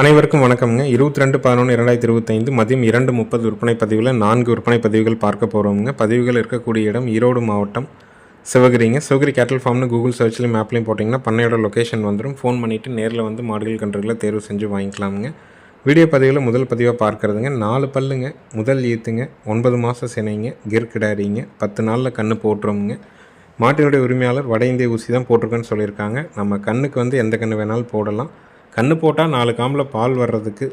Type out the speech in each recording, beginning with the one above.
அனைவருக்கும் வணக்கம்ங்க. இருபத்தி ரெண்டு பதினொன்று இரண்டாயிரத்தி இருபத்தைந்து மதியம் இரண்டு முப்பது விற்பனை பதிவில் நான்கு விற்பனை பதிவுகள் பார்க்க போகிறோம்ங்க பதிவுகள் இருக்கக்கூடிய இடம் ஈரோடு மாவட்டம் சிவகிரிங்க. சிவகிரி கேட்டல் ஃபார்ம்னு கூகுள் சர்ச்லையும் மேப்லேயும் போட்டிங்கன்னா பண்ணையோட லொக்கேஷன் வந்துடும் ஃபோன் பண்ணிவிட்டு நேரில் வந்து மாடுகள் கன்றுகளை தேர்வு செஞ்சு வாங்கிக்கலாமுங்க. வீடியோ பதிவில் முதல் பதிவாக பார்க்குறதுங்க. நாலு பல்லுங்க முதல் ஈத்துங்க ஒன்பது மாதம் சினைங்க கிர் கிடாரிங்க பத்து நாளில் கன்று போட்டுருவோங்க மாட்டினுடைய உரிமையாளர் வட இந்திய ஊசி தான் போட்டிருக்கேன்னு சொல்லியிருக்காங்க. நம்ம கண்ணுக்கு வந்து எந்த கன்று வேணாலும் போடலாம். கன்று போட்டால் நாலு காம்பில் பால் வர்றதுக்கு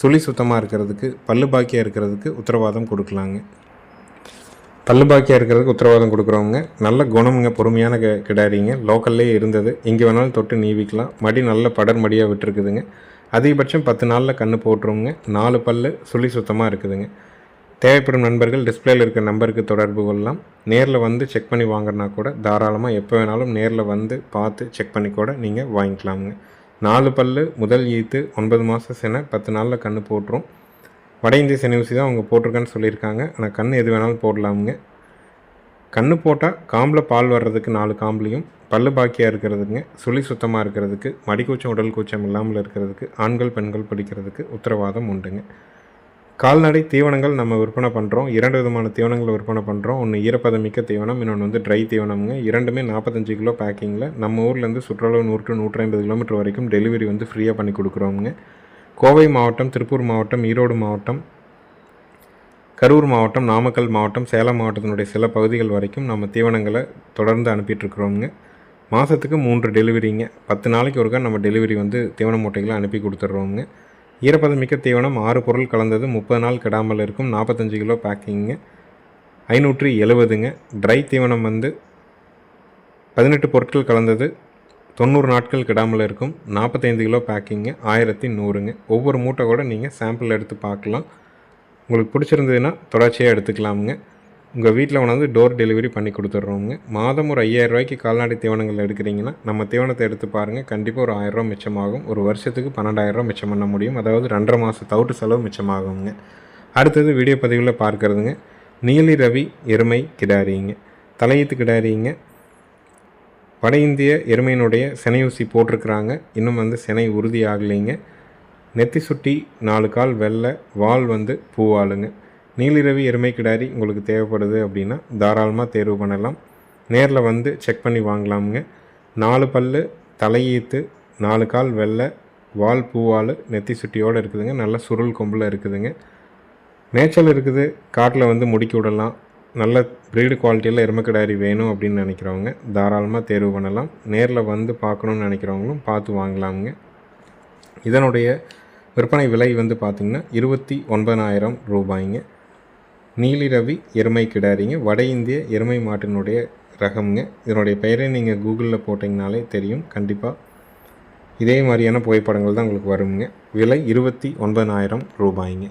சுழி சுத்தமாக இருக்கிறதுக்கு பல்லு பாக்கியாக இருக்கிறதுக்கு உத்தரவாதம் கொடுக்கலாங்க. பல்லு பாக்கியாக இருக்கிறதுக்கு உத்தரவாதம் கொடுக்குறவங்க நல்ல குணமுங்க பொறுமையான க கிடாரிங்க. லோக்கல்லே இருந்தது. எங்கே வேணாலும் தொட்டு நீவிக்கலாம். மடி நல்ல படர் மடியாக விட்டுருக்குதுங்க. அதிகபட்சம் பத்து நாளில் கன்று போட்டுருவோங்க. நாலு பல்லு சுழி சுத்தமாக இருக்குதுங்க. தேவைப்படும் நண்பர்கள் டிஸ்பிளேயில் இருக்க நம்பருக்கு தொடர்பு கொள்ளலாம். நேரில் வந்து செக் பண்ணி வாங்கினா கூட தாராளமாக எப்போ வேணாலும் நேரில் வந்து பார்த்து செக் பண்ணி கூட நீங்கள் வாங்கிக்கலாமுங்க. நாலு பல்லு முதல் ஈத்து ஒன்பது மாதம் செனை பத்து நாளில் கன்று போட்டுரும். வட இந்திய செனை ஊசி தான் அவங்க போட்டிருக்கான்னு சொல்லியிருக்காங்க. ஆனால் கன்று எது வேணாலும் போடலாமுங்க. கன்று போட்டால் காம்பில் பால் வர்றதுக்கு நாலு காம்புலையும் பல்லு பாக்கியாக இருக்கிறதுங்க சுழி சுத்தமாக இருக்கிறதுக்கு மடிக்கூச்சம் உடல் கூச்சம் இல்லாமல் இருக்கிறதுக்கு ஆண்கள் பெண்கள் பிடிக்கிறதுக்கு உத்தரவாதம் உண்டுங்க. கால்நடை தீவனங்கள் நம்ம விற்பனை பண்ணுறோம் இரண்டு விதமான தீவனங்களை விற்பனை பண்ணுறோம் ஒன்று ஈரப்பதமிக்க தீவனம் இன்னொன்று வந்து ட்ரை தீவனம்ங்க. இரண்டுமே நாற்பத்தஞ்சு கிலோ பேக்கிங்கில் நம்ம ஊர்லேருந்து சுற்றுலா நூறு டு நூற்றி ஐம்பது கிலோமீட்டர் வரைக்கும் டெலிவரி வந்து ஃப்ரீயாக பண்ணி கொடுக்குறோங்க கோவை மாவட்டம் திருப்பூர் மாவட்டம் ஈரோடு மாவட்டம் கரூர் மாவட்டம் நாமக்கல் மாவட்டம் சேலம் மாவட்டத்தினுடைய சில பகுதிகள் வரைக்கும் நம்ம தீவனங்களை தொடர்ந்து அனுப்பிட்டுருக்குறோங்க மாதத்துக்கு மூன்று டெலிவரிங்க பத்து நாளைக்கு ஒருக்கா நம்ம டெலிவரி வந்து தீவன மூட்டைகளை அனுப்பி கொடுத்துட்றோங்க ஈரப்பதமிக்க தீவனம் ஆறு பொருள் கலந்தது முப்பது நாள் கெடாமல் இருக்கும் நாற்பத்தஞ்சு கிலோ பேக்கிங்க ஐநூற்றி எழுபதுங்க. ட்ரை தீவனம் வந்து பதினெட்டு பொருட்கள் கலந்தது தொண்ணூறு நாட்கள் கிடாமல் இருக்கும் நாற்பத்தைந்து கிலோ பேக்கிங்கு ஆயிரத்தி நூறுங்க. ஒவ்வொரு மூட்டை கூட நீங்கள் சாம்பிள் எடுத்து பார்க்கலாம். உங்களுக்கு பிடிச்சிருந்ததுன்னா தொடர்ச்சியாக எடுத்துக்கலாமுங்க. உங்கள் வீட்டில் கொண்டாந்து டோர் டெலிவரி பண்ணி கொடுத்துட்றோங்க மாதம் ஒரு ஐயாயிரம் ரூபாய்க்கு கால்நடை தீவனங்கள் எடுக்கிறீங்கன்னா நம்ம தீவனத்தை எடுத்து பாருங்கள் கண்டிப்பாக ஒரு ஆயிரரூவா மிச்சமாகும். ஒரு வருஷத்துக்கு பன்னெண்டாயிரரூவா மிச்சம் பண்ண முடியும். அதாவது ரெண்டரை மாதம் தவிட்டு செலவு மிச்சமாகுங்க. அடுத்தது வீடியோ பதிவில் பார்க்குறதுங்க. நீலி ரவி எருமை கிடாரிங்க. தலையீத்து கிடாரிங்க. வட இந்திய எருமையினுடைய சினை ஊசி போட்டிருக்கிறாங்க. இன்னும் வந்து சினை உறுதி ஆகலைங்க. நெத்தி சுட்டி நாலு கால் வெள்ளை வால் வந்து பூவாளுங்க. நீலிரவி எருமை கிடாரி உங்களுக்கு தேவைப்படுது அப்படின்னா தாராளமாக தேர்வு பண்ணலாம். நேரில் வந்து செக் பண்ணி வாங்கலாமுங்க. நாலு பல்லு தலையீத்து நாலு கால் வெள்ளை வால் பூவால் நெத்தி சுட்டியோடு இருக்குதுங்க. நல்ல சுருள் கொம்பில் இருக்குதுங்க. மேய்ச்சல் இருக்குது காட்டில் வந்து முடுக்கி விடலாம். நல்ல ப்ரீடு குவாலிட்டியில் எருமைக்கிடாரி வேணும் அப்படின்னு நினைக்கிறவங்க தாராளமாக தேர்வு பண்ணலாம். நேரில் வந்து பார்க்கணுன்னு நினைக்கிறவங்களும் பார்த்து வாங்கலாமுங்க. இதனுடைய விற்பனை விலை வந்து பார்த்திங்கன்னா இருபத்தி ஒன்பதாயிரம் ரூபாய்ங்க. நீலி ரவி எருமை கிடாரிங்க. வட இந்திய எருமை மாட்டினுடைய ரகம்ங்க. இதனுடைய பெயரை நீங்கள் கூகுளில் போட்டிங்கனாலே தெரியும். கண்டிப்பாக இதே மாதிரியான புகைப்படங்கள் தான் உங்களுக்கு வருங்க. விலை இருபத்தி ஒன்பதாயிரம் ரூபாய்ங்க.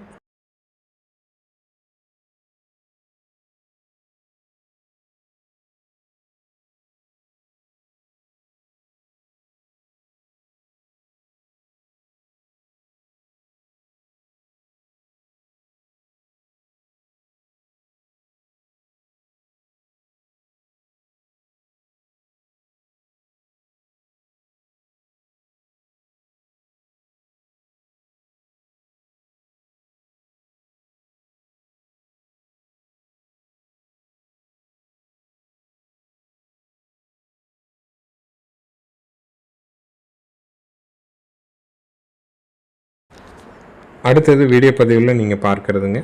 அடுத்தது வீடியோ பதிவில் நீங்கள் பார்க்குறதுங்க.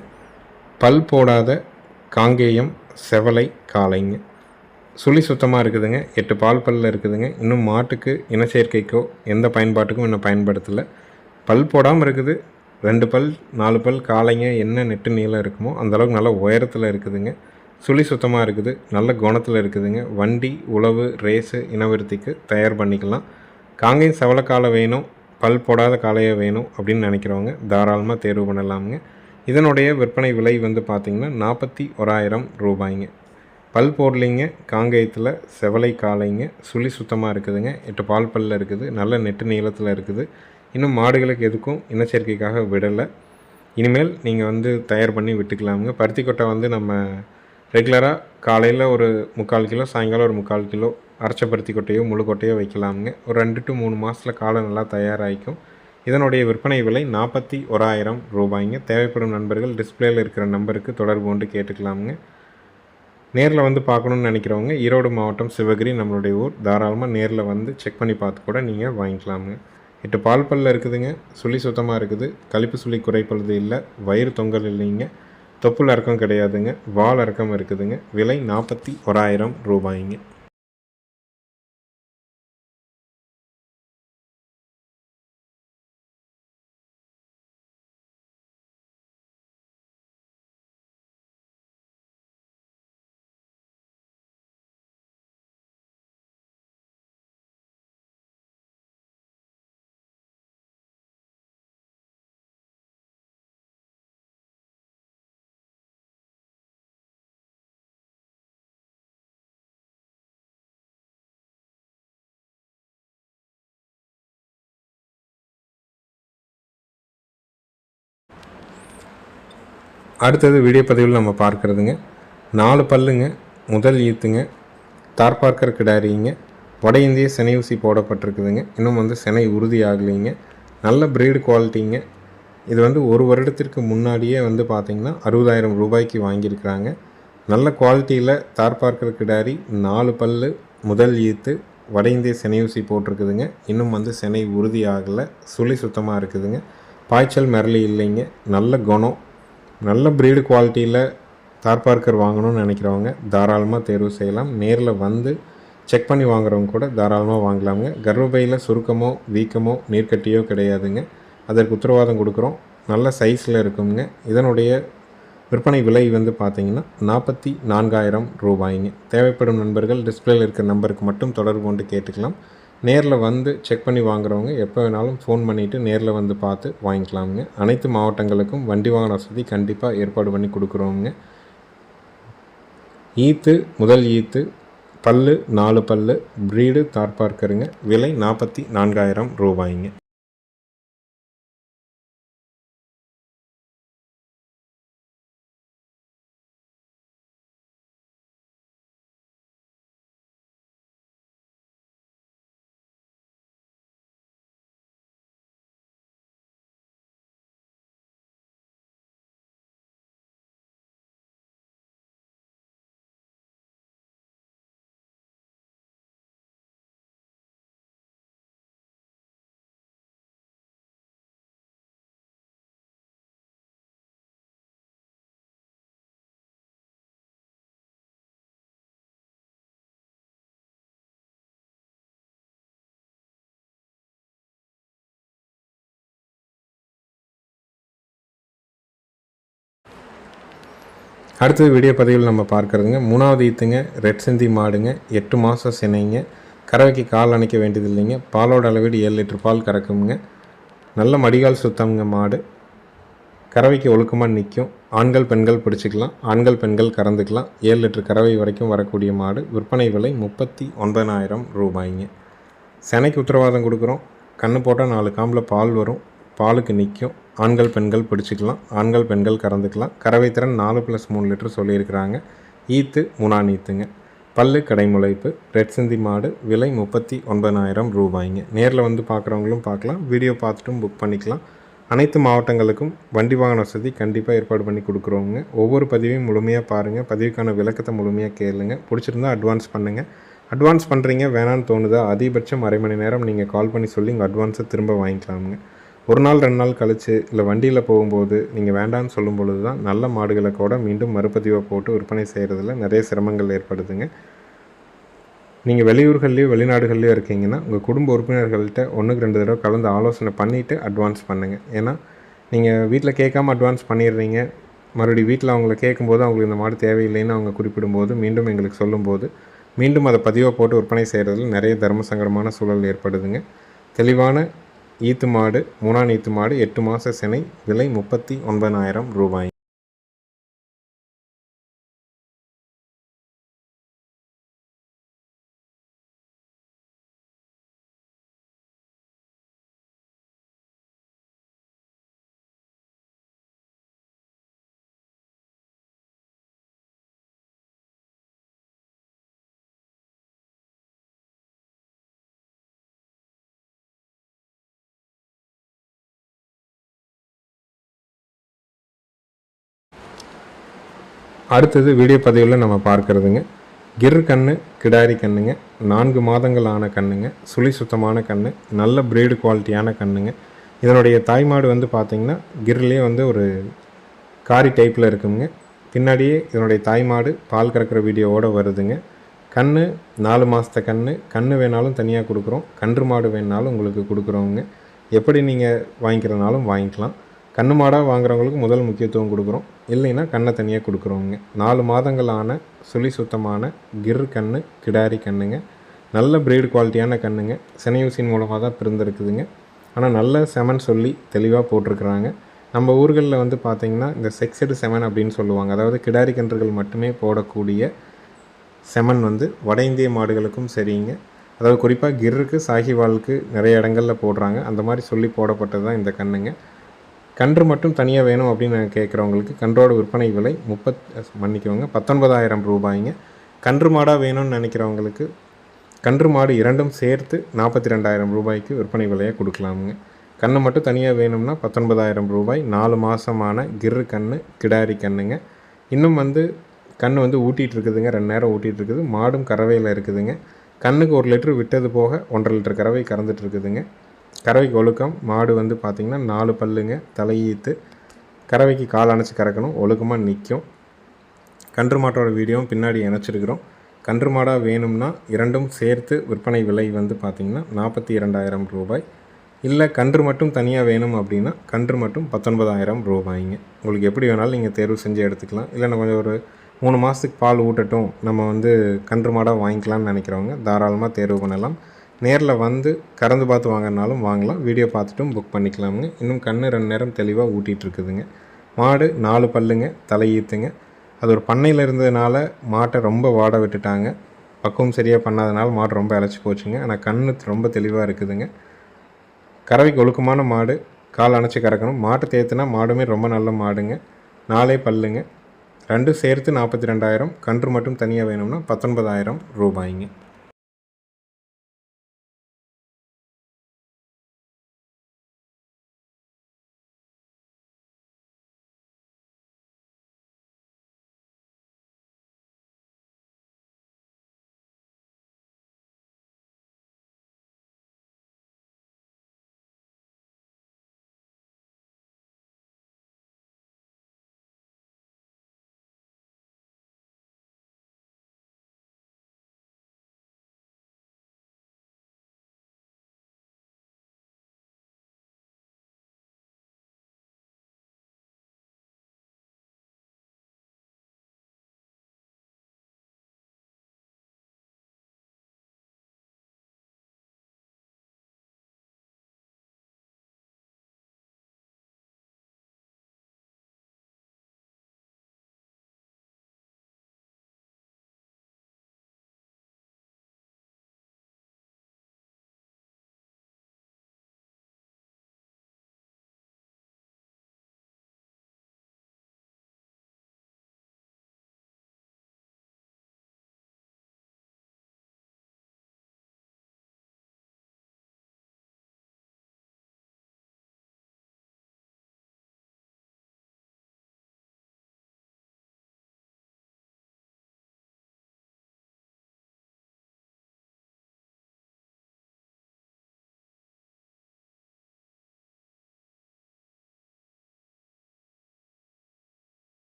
பல் போடாத காங்கேயம் செவலை காளைங்க. சுழி சுத்தமாக இருக்குதுங்க. எட்டு பால் பல்லில் இருக்குதுங்க. இன்னும் மாட்டுக்கு இனச்சேர்க்கைக்கோ எந்த பயன்பாட்டுக்கும் இன்னும் பயன்படுத்தலை. பல் போடாமல் இருக்குது. ரெண்டு பல் நாலு பல் காளைங்க என்ன நெட்டு நீளம் இருக்குமோ அந்தளவுக்கு நல்ல உயரத்தில் இருக்குதுங்க. சுழி சுத்தமாக இருக்குது. நல்ல குணத்தில் இருக்குதுங்க. வண்டி உழவு ரேஸு இனவிருத்திக்கு தயார் பண்ணிக்கலாம். காங்கேயம் செவலக்காலை வேணும். பல் போடாத காளையை வேணும் அப்படின்னு நினைக்கிறவங்க தாராளமாக தேர்வு பண்ணலாமுங்க. இதனுடைய விற்பனை விலை வந்து பார்த்திங்கன்னா நாற்பத்தி ஓராயிரம் ரூபாய்ங்க. பல் போடலிங்க காங்கேயத்தில் செவலை காளைங்க சுழி சுத்தமாக இருக்குதுங்க. எட்டு பால் பல்லில் இருக்குது நல்ல நெட்டு நீளத்தில் இருக்குது. இன்னும் மாடுகளுக்கு எதுக்கும் இனச்சேர்க்கைக்காக விடலை. இனிமேல் நீங்கள் வந்து தயார் பண்ணி விட்டுக்கலாமுங்க. பருத்தி கொட்டை வந்து நம்ம ரெகுலராக காலையில் ஒரு முக்கால் கிலோ சாயங்காலம் ஒரு முக்கால் கிலோ அரைச்சப்பருத்தி கொட்டையோ முழு கொட்டையோ வைக்கலாமுங்க. ஒரு ரெண்டு டு மூணு மாதத்தில் காலை நல்லா தயாராகிக்கும். இதனுடைய விற்பனை விலை நாற்பத்தி ஓராயிரம் ரூபாய்ங்க. தேவைப்படும் நண்பர்கள் டிஸ்பிளேயில் இருக்கிற நம்பருக்கு தொடர்பு கொண்டு கேட்டுக்கலாமுங்க. நேரில் வந்து பார்க்கணுன்னு நினைக்கிறவங்க ஈரோடு மாவட்டம் சிவகிரி நம்மளுடைய ஊர். தாராளமாக நேரில் வந்து செக் பண்ணி பார்த்து கூட நீங்கள் வாங்கிக்கலாமுங்க. எட்டு பால் பல்ல இருக்குதுங்க. சுழி சுத்தமாக இருக்குது. கழிப்பு சுழி குறைப்பழுது இல்லை. வயிறு தொங்கல் இல்லைங்க. தொப்புள் அறக்கம் கிடையாதுங்க. வால் அறக்கம் இருக்குதுங்க. விலை நாற்பத்தி ஓராயிரம் ரூபாய்ங்க. அடுத்தது வீடியோ பதிவில் நம்ம பார்க்குறதுங்க. நாலு பல்லுங்க முதல் ஈத்துங்க தார்பார்க்கர் கிடாரிங்க வட இந்திய சினை ஊசி போடப்பட்டிருக்குதுங்க. இன்னும் வந்து சினை உறுதி ஆகலைங்க நல்ல ப்ரீடு குவாலிட்டிங்க இது வந்து ஒரு வருடத்திற்கு முன்னாடியே வந்து பார்த்திங்கன்னா அறுபதாயிரம் ரூபாய்க்கு வாங்கியிருக்கிறாங்க. நல்ல குவாலிட்டியில் தார்பார்க்கர் கிடாரி நாலு பல்லு முதல் ஈத்து வட இந்திய சினை ஊசி போட்டிருக்குதுங்க. இன்னும் வந்து சினை உறுதி ஆகலை சுழி சுத்தமாக இருக்குதுங்க. பாய்ச்சல் மிரளி இல்லைங்க. நல்ல குணம். நல்ல ப்ரீடு குவாலிட்டியில் தார்பார்க்கர் வாங்கணும்னு நினைக்கிறவங்க தாராளமாக தேர்வு செய்யலாம். நேரில் வந்து செக் பண்ணி வாங்குறவங்க கூட தாராளமாக வாங்கலாமுங்க. கர்ப்பப்பையில் சுருக்கமோ வீக்கமோ நீர்க்கட்டியோ கிடையாதுங்க. அதற்கு உத்தரவாதம் கொடுக்குறோம். நல்ல சைஸில் இருக்குங்க. இதனுடைய விற்பனை விலை வந்து பார்த்தீங்கன்னா நாற்பத்தி நான்காயிரம் ரூபாய்ங்க. தேவைப்படும் நண்பர்கள் டிஸ்பிளேயில் இருக்கிற நம்பருக்கு மட்டும் தொடர்பு கொண்டு கேட்டுக்கலாம். நேரில் வந்து செக் பண்ணி வாங்குறவங்க எப்போ வேணாலும் ஃபோன் பண்ணிவிட்டு நேரில் வந்து பார்த்து வாங்கிக்கலாமுங்க. அனைத்து மாவட்டங்களுக்கும் வண்டி வாகன வசதி கண்டிப்பாக ஏற்பாடு பண்ணி கொடுக்குறோங்க ஈத்து முதல் ஈத்து பல்லு நாலு பல் ப்ரீடு தார்பார்க்கருங்க விலை நாற்பத்தி நான்காயிரம் ரூபாய்ங்க. அடுத்தது வீடியோ பதிவில் நம்ம பார்க்குறதுங்க. மூணாவது ஈத்துங்க ரெட் சிந்தி மாடுங்க எட்டு மாதம் சினைங்க. கறவைக்கு கால் அணைக்க வேண்டியது இல்லைங்க. பாலோட அளவீடு ஏழு லிட்டர் பால் கறக்குங்க நல்ல மடிகால் சுத்தம்ங்க மாடு. கறவைக்கு ஒழுக்கமாக நிற்கும் ஆண்கள் பெண்கள் பிடிச்சிக்கலாம். ஆண்கள் பெண்கள் கறந்துக்கலாம். ஏழு லிட்டர் கறவை வரைக்கும் வரக்கூடிய மாடு. விற்பனை விலை முப்பத்தி ஒன்பதாயிரம் ரூபாய்ங்க. செனைக்கு உத்தரவாதம் கொடுக்குறோம். கண்ணு போட்டால் நாலு காம்பில் பால் வரும். பாலுக்கு நிற்கும் ஆண்கள் பெண்கள் பிடிச்சிக்கலாம். ஆண்கள் பெண்கள் கறந்துக்கலாம். கறவை திறன் நாலு ப்ளஸ் மூணு லிட்டர் சொல்லியிருக்கிறாங்க. ஈத்து முனா நீத்துங்க. பல்லு கடைமுளைப்பு ரெட் சிந்தி மாடு விலை முப்பத்தி ஒன்பதாயிரம் ரூபாய்ங்க. நேரில் வந்து பார்க்குறவங்களும் பார்க்கலாம் வீடியோ பார்த்துட்டும் புக் பண்ணிக்கலாம். அனைத்து மாவட்டங்களுக்கும் வண்டி வாகன வசதி கண்டிப்பாக ஏற்பாடு பண்ணி கொடுக்குறோங்க. ஒவ்வொரு பதிவையும் முழுமையாக பாருங்கள் பதிவுக்கான விளக்கத்தை முழுமையாக கேளுங்க. பிடிச்சிருந்தா அட்வான்ஸ் பண்ணுங்கள் அட்வான்ஸ் பண்ணுறீங்க வேணான்னு தோணுதா? அதிகபட்சம் அரை மணி நேரம் நீங்கள் கால் பண்ணி சொல்லி உங்கள் அட்வான்ஸை திரும்ப வாங்கிக்கலாமுங்க. ஒரு நாள் ரெண்டு நாள் கழித்து இல்லை வண்டியில் போகும்போது நீங்கள் வேண்டான்னு சொல்லும் பொழுது தான் நல்ல மாடுகளை கூட மீண்டும் மறுபதிவாக போட்டு விற்பனை செய்கிறதுல நிறைய சிரமங்கள் ஏற்படுதுங்க. நீங்கள் வெளியூர்கள்லேயோ வெளிநாடுகள்லேயோ இருக்கீங்கன்னா உங்கள் குடும்ப உறுப்பினர்கள்ட்ட ஒன்றுக்கு ரெண்டு தடவை கலந்து ஆலோசனை பண்ணிவிட்டு அட்வான்ஸ் பண்ணுங்கள் ஏன்னா நீங்கள் வீட்டில் கேட்காம அட்வான்ஸ் பண்ணிடுறீங்க. மறுபடியும் வீட்டில் அவங்கள கேட்கும்போது அவங்களுக்கு இந்த மாடு தேவையில்லைன்னு அவங்க குறிப்பிடும்போது மீண்டும் எங்களுக்கு சொல்லும்போது மீண்டும் அதை பதிவாக போட்டு விற்பனை செய்கிறதுல நிறைய தர்ம சங்கடமான சூழல் ஏற்படுதுங்க. தெளிவான ஈத்து மாடு மூணாம் ஈத்து மாடு எட்டு மாத சினை விலை முப்பத்தி ஒன்பதாயிரம் ரூபாய். அடுத்தது வீடியோ பதிவில் நம்ம பார்க்குறதுங்க. கிர் கண்ணு கிடாரி கண்ணுங்க நான்கு மாதங்கள் ஆன கண்ணுங்க சுழி சுத்தமான கண்ணு நல்ல பிரீடு குவாலிட்டியான கண்ணுங்க. இதனுடைய தாய்மாடு வந்து பார்த்திங்கன்னா கிர்லேயே வந்து ஒரு காரி டைப்பில் இருக்குங்க. பின்னாடியே இதனுடைய தாய்மாடு பால் கறக்கிற வீடியோவோட வருதுங்க. கண் நாலு மாதத்த கண் கண் வேணாலும் தனியாக கொடுக்குறோம் கன்று மாடு வேணாலும் உங்களுக்கு கொடுக்குறோங்க. எப்படி நீங்கள் வாங்கிக்கிறனாலும் வாங்கிக்கலாம். கன்று மாடாக வாங்குறவங்களுக்கு முதல் முக்கியத்துவம் கொடுக்குறோம். இல்லைன்னா கண்ணை தனியாக கொடுக்குறோங்க நாலு மாதங்களான சுழி சுத்தமான கிர் கண்ணு கிடாரி கண்ணுங்க. நல்ல பிரீடு குவாலிட்டியான கண்ணுங்க. சினையூசின் மூலமாக தான் பிறந்திருக்குதுங்க. ஆனால் நல்ல செமன் சொல்லி தெளிவாக போட்டிருக்கிறாங்க. நம்ம ஊர்களில் வந்து பார்த்திங்கன்னா இந்த செக்ஸடு செமன் அப்படின்னு சொல்லுவாங்க. அதாவது கிடாரி கன்றுகள் மட்டுமே போடக்கூடிய செமன் வந்து வட இந்திய மாடுகளுக்கும் சரிங்க. அதாவது குறிப்பாக கிர்ருக்கு சாகிவாலுக்கு நிறைய இடங்களில் போடுறாங்க. அந்த மாதிரி சொல்லி போடப்பட்டது தான் இந்த கண்ணுங்க. கன்று மட்டும் தனியாக வேணும் அப்படின்னு நான் கேட்குறவங்களுக்கு கன்றோட விற்பனை விலை முப்பத் மன்னிக்கவங்க பத்தொன்பதாயிரம் ரூபாய்ங்க. கன்று மாடாக வேணும்னு நினைக்கிறவங்களுக்கு கன்று மாடு இரண்டும் சேர்த்து நாற்பத்தி ரெண்டாயிரம் ரூபாய்க்கு விற்பனை விலையை கொடுக்கலாமுங்க. கன்று மட்டும் தனியாக வேணும்னா பத்தொன்பதாயிரம் ரூபாய் நாலு மாதமான கிர்ரு கன்று கிடாரி கண்ணுங்க இன்னும் வந்து கன்று வந்து ஊட்டிகிட்டு இருக்குதுங்க ரெண்டு நேரம் ஊட்டிகிட்டு இருக்குது. மாடும் கறவையில் இருக்குதுங்க. கண்ணுக்கு ஒரு லிட்டர் விட்டது போக ஒன்றரை லிட்டர் கறவை கறந்துட்டு இருக்குதுங்க. கறவைக்கு ஒழுக்கம். மாடு வந்து பார்த்திங்கன்னா நாலு பல்லுங்க தலையீத்து. கறவைக்கு கால் அணைச்சி கறக்கணும். ஒழுக்கமாக நிற்கும் கன்று மாட்டோட வீடியோவும் பின்னாடி இணைச்சிருக்கிறோம். கன்று மாடாக வேணும்னா இரண்டும் சேர்த்து விற்பனை விலை வந்து பார்த்திங்கன்னா நாற்பத்தி இரண்டாயிரம் ரூபாய். இல்லை கன்று மட்டும் தனியாக வேணும் அப்படின்னா கன்று மட்டும் பத்தொன்பதாயிரம் ரூபாய்ங்க. உங்களுக்கு எப்படி வேணாலும் நீங்கள் தேர்வு செஞ்சு எடுத்துக்கலாம். இல்லைன்னா கொஞ்சம் ஒரு மூணு மாதத்துக்கு பால் ஊட்டட்டும். நம்ம வந்து கன்று மாடாக வாங்கிக்கலாம்னு நினைக்கிறவங்க தாராளமாக தேர்வு பண்ணலாம். நேரில் வந்து கறந்து பார்த்து வாங்கினாலும் வாங்கலாம். வீடியோ பார்த்துட்டும் புக் பண்ணிக்கலாமுங்க. இன்னும் கண்ணு ரெண்டு நேரம் தெளிவாக ஊட்டிகிட்டு இருக்குதுங்க மாடு நாலு பல்லுங்க தலையீத்துங்க அது ஒரு பண்ணையில் இருந்ததுனால மாட்டை ரொம்ப வாட விட்டுட்டாங்க. பக்குவம் சரியாக பண்ணாதனால மாடு ரொம்ப இழைச்சி போச்சுங்க. ஆனால் கண்ணு ரொம்ப தெளிவாக இருக்குதுங்க. கறவைக்கு ஒழுக்கமான மாடு கால் அணைச்சி கறக்கணும். மாட்டை தேத்துனா மாடுமே ரொம்ப நல்ல மாடுங்க. நாலே பல்லுங்க. ரெண்டும் சேர்த்து நாற்பத்தி ரெண்டாயிரம். கன்று மட்டும் தனியாக வேணும்னா பத்தொன்பதாயிரம் ரூபாய்ங்க.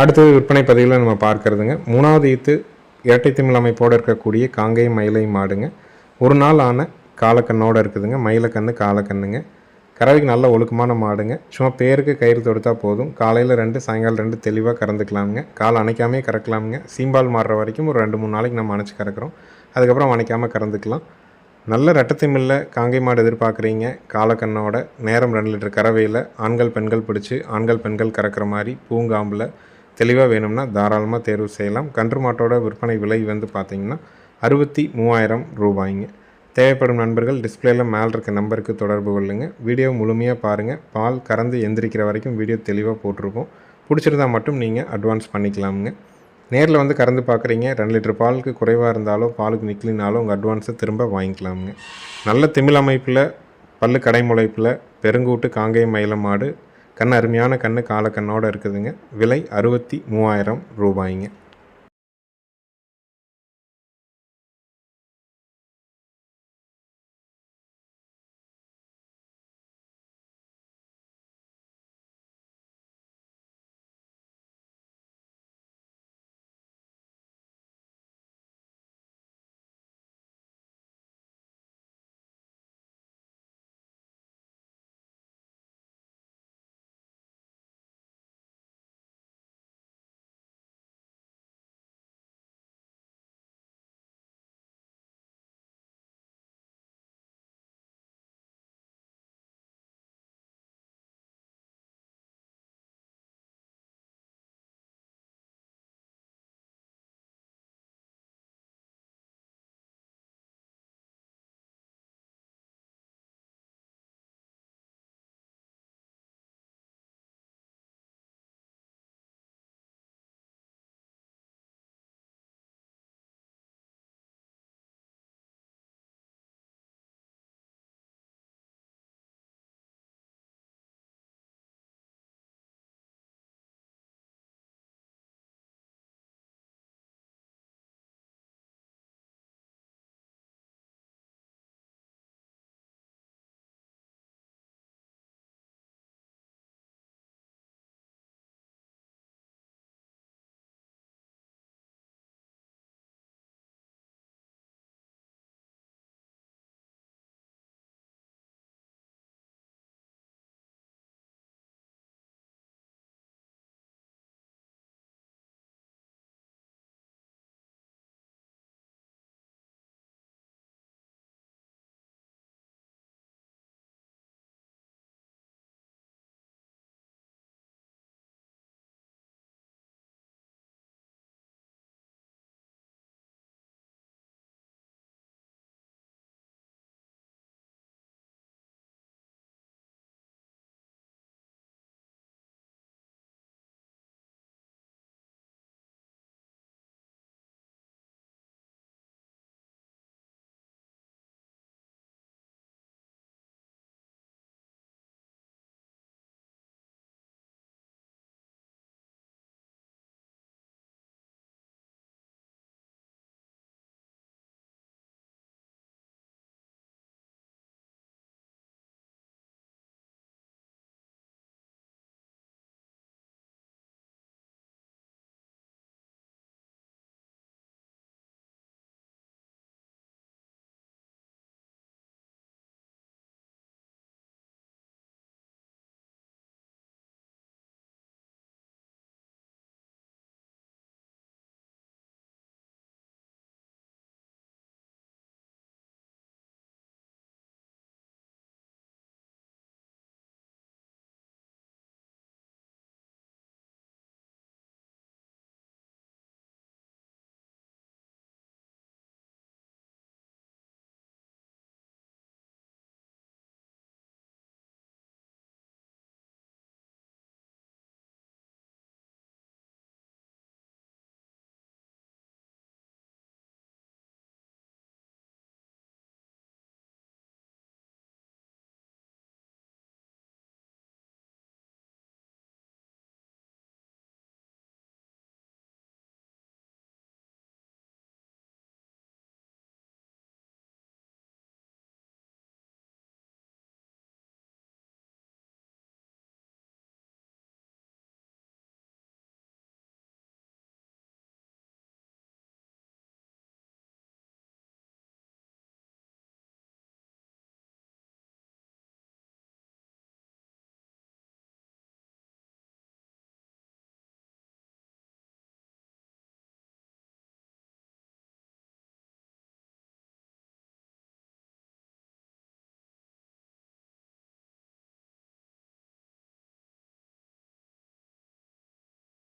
அடுத்தது விற்பனை பதிவில் நம்ம பார்க்கறதுங்க. மூணாவது ஈத்து இரட்டை திமிழ் அமைப்போடு இருக்கக்கூடிய காங்கையும் மயிலை மாடுங்க. ஒரு நாள் ஆன காலக்கண்ணோடு இருக்குதுங்க. மயிலக்கண்ணு காலக்கண்ணுங்க. கறவைக்கு நல்ல ஒழுக்கமான மாடுங்க. சும்மா பேருக்கு கயிறு தொடுத்தா போதும். காலையில் ரெண்டு சாயங்காலம் ரெண்டு தெளிவாக கறந்துக்கலாமுங்க. கால் அணைக்காமே கறக்கலாமுங்க. சீம்பால் மாறுற வரைக்கும் ஒரு ரெண்டு மூணு நாளைக்கு நம்ம அணைச்சி கறக்குறோம். அதுக்கப்புறம் அணைக்காமல் கறந்துக்கலாம். நல்ல ரெட்டத்திமில்ல காங்கை மாடு எதிர்பார்க்குறீங்க. காலக்கண்ணோட நேரம் ரெண்டு லிட்டர் கறவையில் ஆண்கள் பெண்கள் பிடிச்சி ஆண்கள் பெண்கள் கறக்கிற மாதிரி பூங்காம்பில் தெளிவாக வேணும்னா தாராளமாக தேர்வு செய்யலாம். கன்று மாட்டோட விற்பனை விலை வந்து பார்த்தீங்கன்னா அறுபத்தி மூவாயிரம் ரூபாய்ங்க. தேவைப்படும் நண்பர்கள் டிஸ்பிளேல மேலே இருக்க நம்பருக்கு தொடர்பு கொள்ளுங்க. வீடியோ முழுமையாக பாருங்கள் பால் கறந்து எந்திரிக்கிற வரைக்கும் வீடியோ தெளிவாக போட்டிருப்போம். பிடிச்சிருந்தா மட்டும் நீங்கள் அட்வான்ஸ் பண்ணிக்கலாமுங்க. நேரில் வந்து கறந்து பார்க்குறீங்க ரெண்டு லிட்டர் பாலுக்கு குறைவாக இருந்தாலோ பாலுக்கு நிற்கலினாலோ உங்கள் அட்வான்ஸை திரும்ப வாங்கிக்கலாமுங்க. நல்ல திமிழ் அமைப்பில் பல்லு கடை முளைப்பில் பெருங்கூட்டு காங்கேயம் மயிலம் மாடு கண் அருமையான கண்ணு காலக்கண்ணோடு இருக்குதுங்க. விலை அறுபத்தி மூவாயிரம் ரூபாய்ங்க.